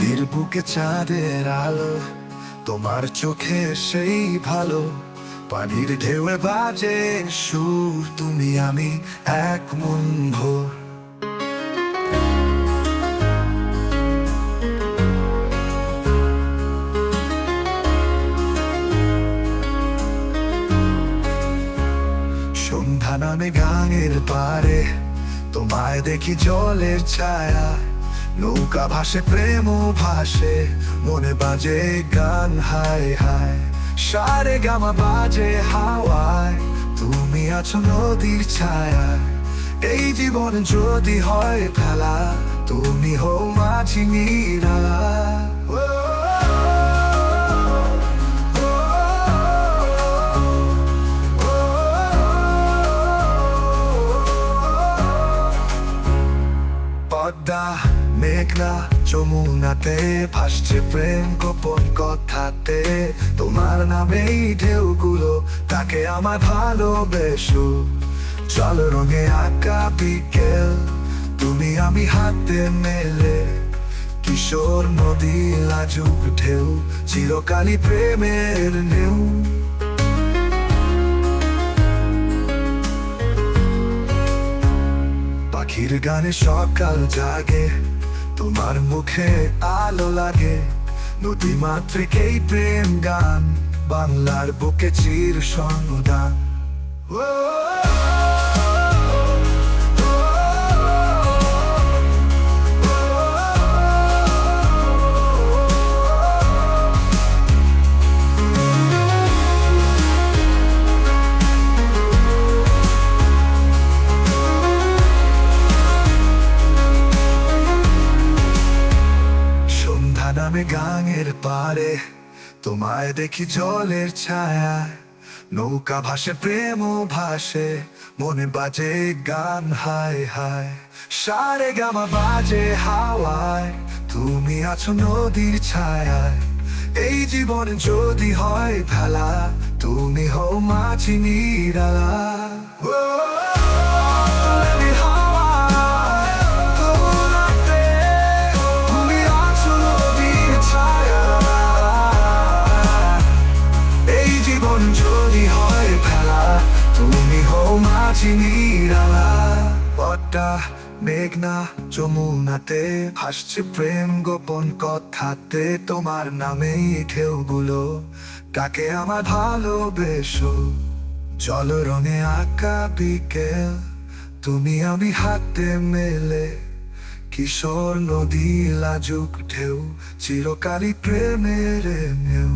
থাকে চাঁদের আলো, তোমার চোখে সেই ভালো। পানির ঢেউয়ে বাজে সুর, তুমি আমি এক মন ভোর। সন্ধ্যা নামে গাঙের পারে, তোমায় দেখি জলের ছায়া। নৌকা ভাসে প্রেম ভাসে, মনে বাজে গান, হায় হায়। সারে গামা বাজে হাওয়ায়, তুমি আছো নদীর ছায়া এই জীবন যদি হয় ফেলা, তুমি হও মাঝি নিরালা পদ্মা মেঘনা, যমুনাতে ভাসছে প্রেম গোপন কথাতে। তোমার নামেই ঢেউগুলো তাকে আমার ভালোবেসো। জল রঙে আঁকা বিকেল, তুমি আমি হাতে মেলে। কিশোর নদী লাজুক ঢেউ, চিরকালই প্রেমের নেউ পাখির গানে সকাল জাগে তোমার মুখে আলো লাগে। নদী মাতৃকেই প্রেম গান বাংলার বুকে চির সন্ধান নামে গাঙের পারে তোমায় দেখি জলের ছায়া। নৌকা ভাসে, প্রেম ভাসে, মনে বাজে গান, হায় হায়। সারে গামা বাজে হাওয়ায়, তুমি আছো নদীর ছায়ায়। এই জীবন যদি হয় ভেলা, তুমি হও মাঝি নিরালা মাঝি নিরালা পদ্মা মেঘনা, যমুনাতে ভাসছে প্রেম গোপন কথাতে। তোমার নামেই ঢেউগুলো তাকে আমার ভালোবেসো। জল রঙে আঁকা বিকেল, তুমি আমি হাতে মেলে। কিশোর নদী লাজুক ঢেউ, চিরকালই প্রেমের নেউ